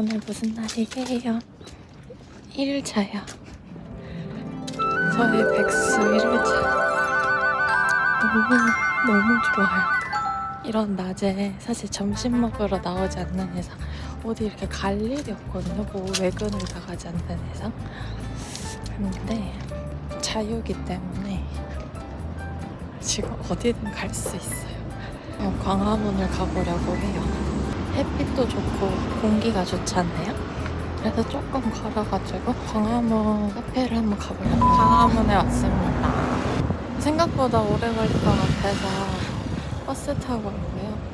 오늘 무슨 날이게요? 1일차야. 저의 백수 1일차. 너무, 너무 좋아요. 이런 낮에 사실 점심 먹으러 나오지 않는 이상 어디 이렇게 갈 일이 없거든요. 뭐 외근을 나가지 않는 이상. 근데 자유기 때문에 지금 어디든 갈 수 있어요. 어, 광화문을 가보려고 해요. 햇빛도 좋고 공기가 좋잖아요. 그래서 조금 걸어가지고 광화문 카페를 한번 가보려고 광화문에 왔습니다. 생각보다 오래 걸릴 것 같아서 버스 타고 왔고요.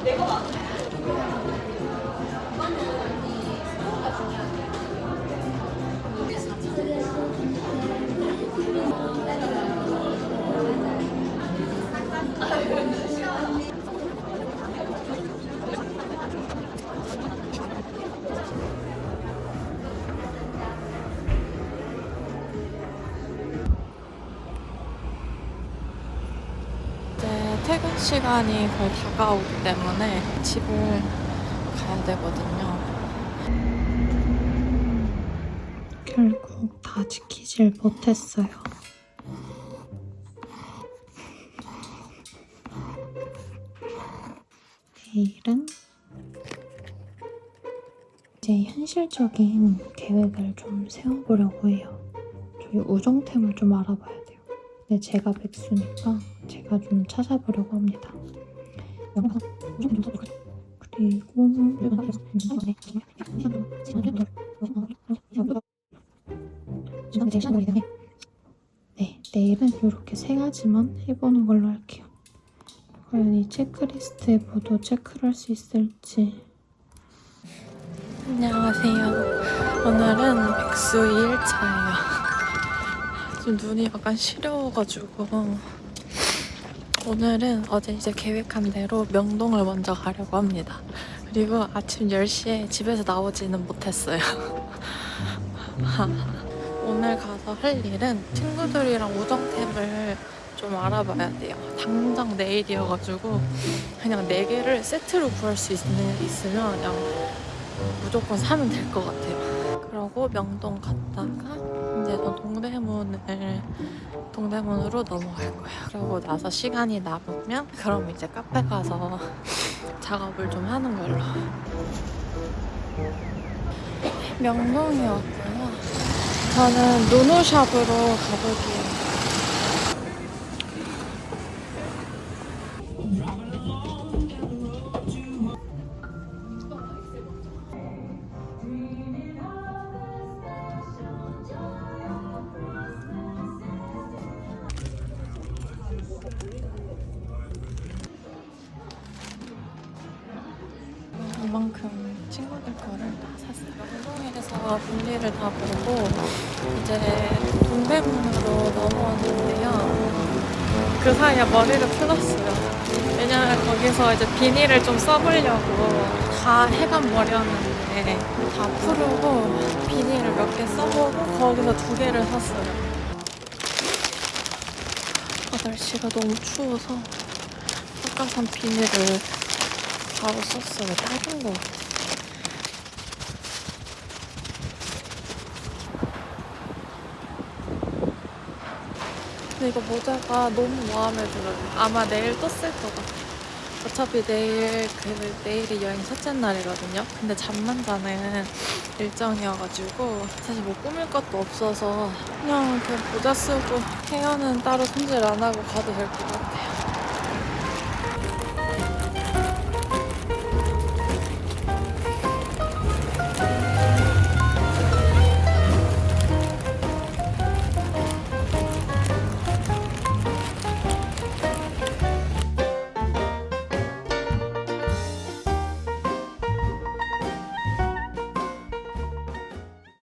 이제 퇴근 시간이 거의 다가오기 때문에 집을 가야 되거든요. 결국 다 지키질 못했어요. 내일은 이제 현실적인 계획을 좀 세워보려고 해요. 저희 우정템을 좀 알아봐야 돼요. 근데 제가 백수니까 제가 좀 찾아보려고 합니다. 그리고 네, 내일은 이렇게 세 가지만 해보는 걸로 할게요. 과연 이 체크리스트에 모두 체크를 할 수 있을지. 안녕하세요. 오늘은 백수 2일차예요. 좀 눈이 약간 시려워가지고 오늘은 어제 이제 계획한 대로 명동을 먼저 가려고 합니다. 그리고 아침 10시에 집에서 나오지는 못했어요. 오늘 가서 할 일은 친구들이랑 우정템을 좀 알아봐야 돼요. 당장 내일이어가지고 그냥 4개를 세트로 구할 수 있는, 있으면 그냥 무조건 사면 될 것 같아요. 그러고 명동 갔다가 이제 저 동대문을 동대문으로 넘어갈 거예요. 그러고 나서 시간이 남으면 그럼 이제 카페 가서 작업을 좀 하는 걸로. 명동이었고요. 저는 노노샵으로 가볼게요. 이만큼 친구들 거를 다 샀어요. 명동에서 볼일을 다 보고 이제 동대문으로 넘어왔는데요. 그 사이에 머리를 풀었어요. 왜냐면 거기서 이제 비닐을 좀 써보려고 다 해간 머리였는데 다 풀고 비닐을 몇 개 써보고 거기서 두 개를 샀어요. 아, 날씨가 너무 추워서 아까 산 비닐을 바로 썼어요. 딱인 것 같아. 근데 이거 모자가 너무 마음에 들어요. 아마 내일 또 쓸 것 같아. 어차피 내일 그 내일이 여행 첫째 날이거든요. 근데 잠만 자는 일정이어가지고 사실 뭐 꾸밀 것도 없어서 그냥 그 모자 쓰고 헤어는 따로 손질 안 하고 가도 될 것 같아.